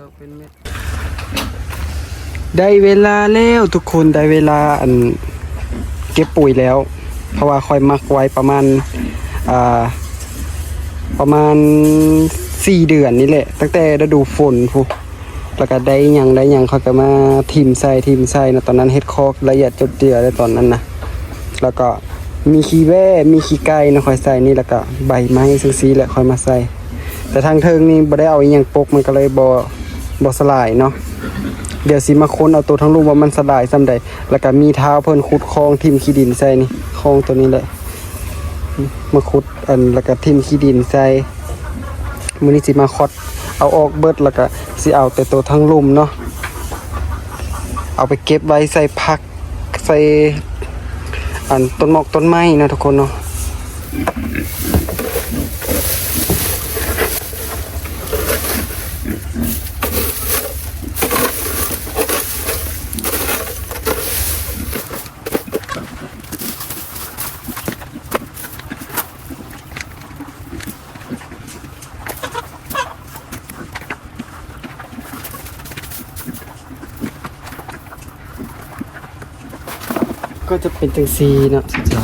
ก็เป็นเม็ดได้เวลาแล้วทุกคนได้เวลาอันเก็บปุ๋ยแล้ว เพราะว่าคอยมักไว้ประมาณอ่าประมาณสี่เดือนนี่แหละ ตั้งแต่ฤดูฝนพูแล้วก็ได้ยังได้ยังเขาก็มาทิมใส่ทิมใส่นะตอนนั้นเฮ็ดคอกละเอียดจดเจือเลยตอนนั้นนะแล้วก็มีขี้แว่มีขี้ไก่นะคอยใส่นี่แล้วก็ใบไม้ซึ่งซีแหละคอยมาใส่แต่ทางเทิงนี่บ่ได้เอาอีหยังปกมันก็เลยบ่ บ่สลายเนาะเดี๋ยวสิมาค้นเอาตัวทั้งลูกว่ามันสลายซ้ำใดแล้วก็มีเท้าเพิ่นขุดคลองทิมขี้ดินใส่นี่คลองตัวนี้แหละมาขุดอันแล้วก็ทิมขี้ดินใส่มื้อนี้สิมาคอดเอาออกเบิดแล้วก็สิเอาแต่ตัวทั้งลุ่มเนาะเอาไปเก็บไว้ใส่ผักใส่อันต้นหมอกต้นไม้นะทุกคนเนาะ ก็จะเป็นจังซีเนาะจ้ะ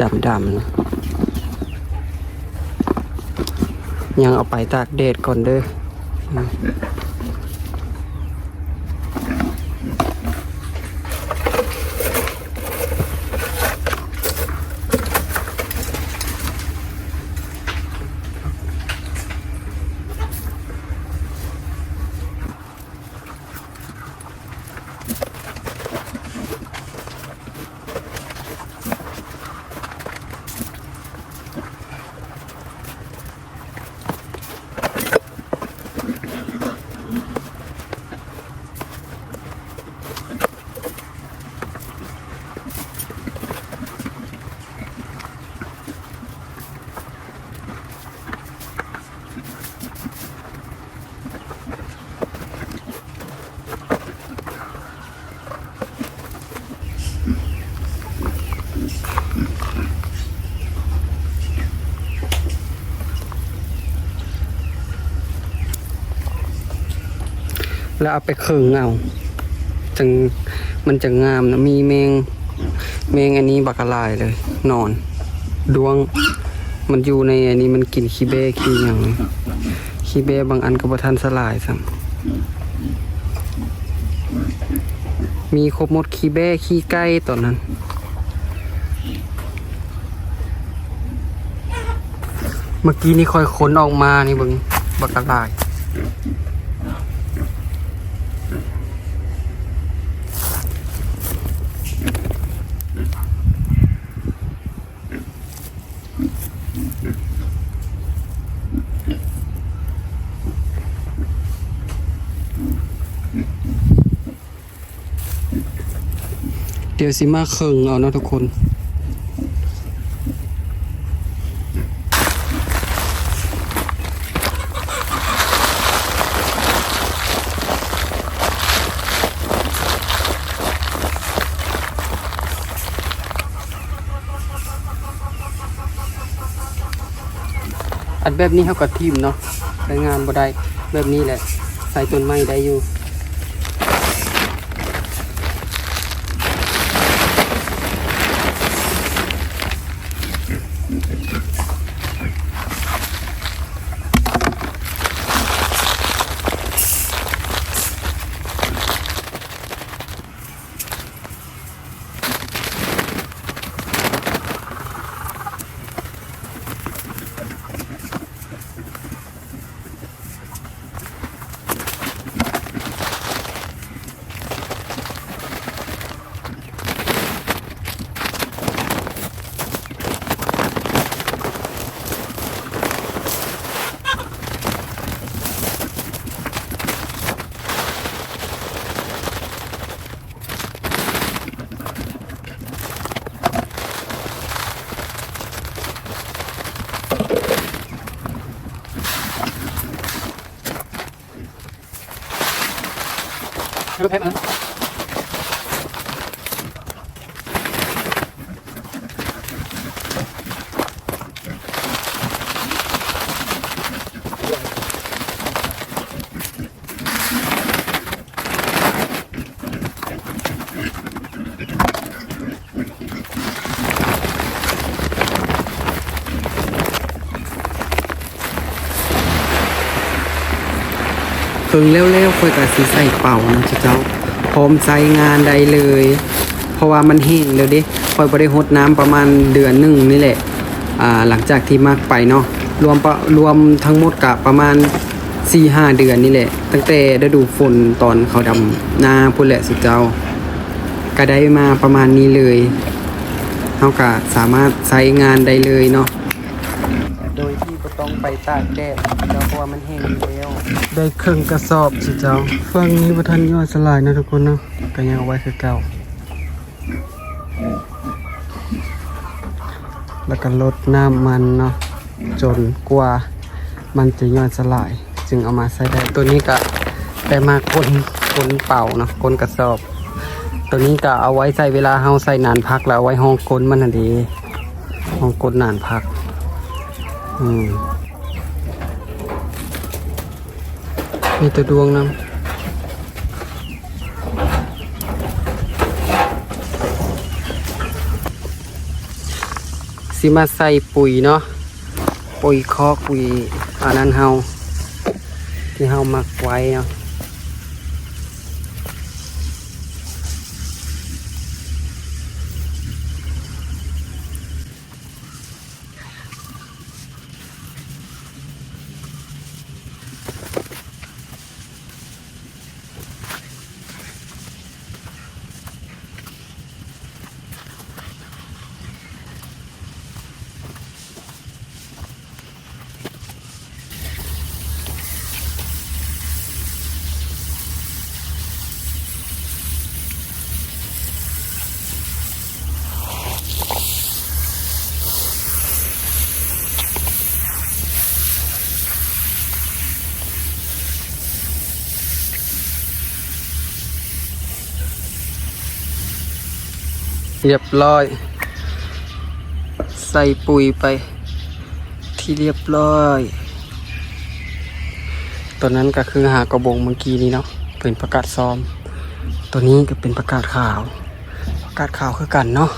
ดำดำๆเนะยังเอาไปตากแดดก่อนเด้อ แล้วเอาไปเคิงเอาจังมันจะงามนะมีแมงแมงอันนี้บักลายเลย นอน ดวง มันอยู่ในอันนี้มันกินขี้เบ้ขี้หยังขี้เบ้บางอันก็บทันสลายซ้ำมีครบหมดขี้เบ้ขี้ไก่ตอนนั้น เมื่อกี้นี่คอยค้นออกมานี่บิ่งบักกะลาย เดี๋ยวสิมาเคิงเอาเนาะทุกคน อันแบบนี้เขาก็ทีมเนาะใช้งานบ่ได้แบบนี้แหละ ใส่ต้นไม้ได้อยู่ รถแพ็ เพิ่งเร็วๆค่อยก็สิใส่เป่านะเจ้าพร้อมใช้งานได้เลย เพราะว่ามันแห้งแล้วเด้ค่อยบ่ได้รดน้ำประมาณเดือนหนึ่งนี่แหละอ่าหลังจากที่มักไปเนาะรวมปะรวมทั้งหมดกะประมาณ4-5เดือนนี่แหละ ตั้งแต่ฤดูฝนตอนเขาดำนาพุ่นแหละสุดเจ้า ก็ได้มาประมาณนี้เลยเฮาก็สามารถใช้งานได้เลยเนาะ ต้องไปตากแดดเจ้าเพราะว่ามันแห้งอยู่แล้ว ได้ครึ่งกระสอบสิเจ้าฝั่งนี้บ่ทันย่อยสลายนะทุกคนเนาะก็ยังเอาไว้คือเก่า แล้วก็ลดน้ำมันเนาะจนกว่ามันจะย่อยสลาย จึงเอามาใส่ได้ตัวนี้ก็ได้มาคนคนเป่าเนาะคนกระสอบ ตัวนี้ก็เอาไว้ใส่เวลาเฮาใส่นานพักแล้วไว้ห้องกลมันน่ะดีห้องกลนานพัก อืม มีตัวดวงนำสิมาใส่ปุ๋ยเนาะปุ๋ยคอกปุ๋ยอันนั้นเฮาที่เฮามักไว้เนาะ เรียบร้อย ใส่ปุ๋ยไป ที่เรียบร้อยตัวนั้นก็คือหากระบงเมื่อกี้นี้เนาะเป็นประกาศซ้อม ตัวนี้ก็เป็นประกาศข่าว ประกาศข่าวคือกันเนาะ